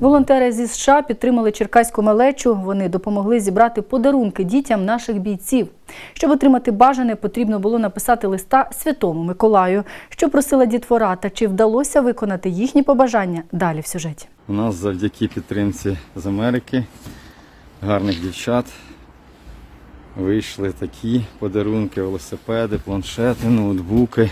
Волонтери зі США підтримали черкаську малечу. Вони допомогли зібрати подарунки дітям наших бійців. Щоб отримати бажане, потрібно було написати листа Святому Миколаю, що просила дітвора, та чи вдалося виконати їхні побажання. Далі в сюжеті. У нас завдяки підтримці з Америки, гарних дівчат, вийшли такі подарунки, велосипеди, планшети, ноутбуки.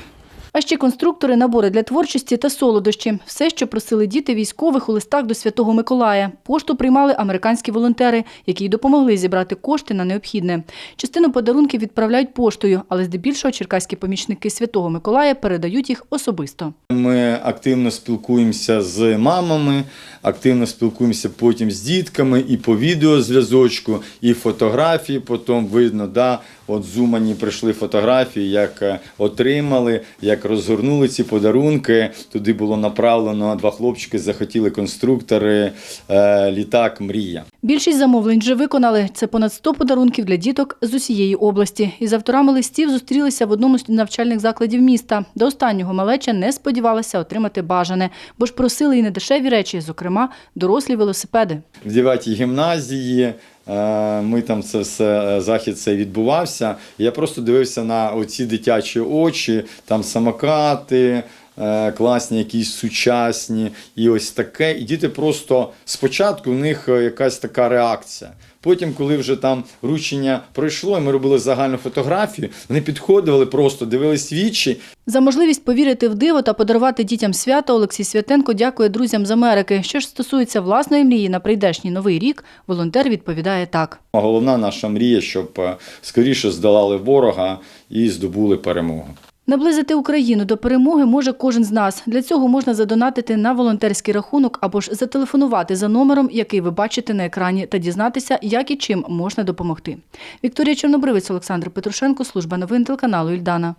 А ще конструктори, набори для творчості та солодощі. Все, що просили діти військових у листах до Святого Миколая. Пошту приймали американські волонтери, які й допомогли зібрати кошти на необхідне. Частину подарунків відправляють поштою, але здебільшого черкаські помічники Святого Миколая передають їх особисто. Ми активно спілкуємося з мамами, активно спілкуємося потім з дітками і по відеозв'язочку, і фотографії. Потім видно, да, от зумані прийшли фотографії, як е, отримали, як розгорнули ці подарунки. Туди було направлено два хлопчики, захотіли конструктори, е, літак Мрія. Більшість замовлень вже виконали. Це понад 100 подарунків для діток з усієї області. Із авторами листів зустрілися в одному з навчальних закладів міста. До останнього малеча не сподівалася отримати бажане, бо ж просили і недешеві речі, зокрема, дорослі велосипеди. в 9 гімназії. е, Ми там це все е, захід цей відбувався. Я просто дивився на оці дитячі очі, там самокати, класні, якісь сучасні, і ось таке. І діти просто спочатку в них е, якась така реакція. Потім, коли вже там вручення пройшло, і ми робили загальну фотографію, вони підходили, просто дивились вічі За можливість повірити в диво та подарувати дітям свято Олексій Святенко дякує друзям з Америки. Що ж стосується власної мрії на прийдешній новий рік, волонтер відповідає так. Головна наша мрія, щоб е, скоріше здолали ворога і здобули перемогу. Наблизити Україну до перемоги може кожен з нас. Для цього можна задонатити на волонтерський рахунок або ж зателефонувати за номером, який ви бачите на екрані, та дізнатися, як і чим можна допомогти. Вікторія Чорнобривець, Олександр Петрушенко, служба новин телеканалу Ільдана.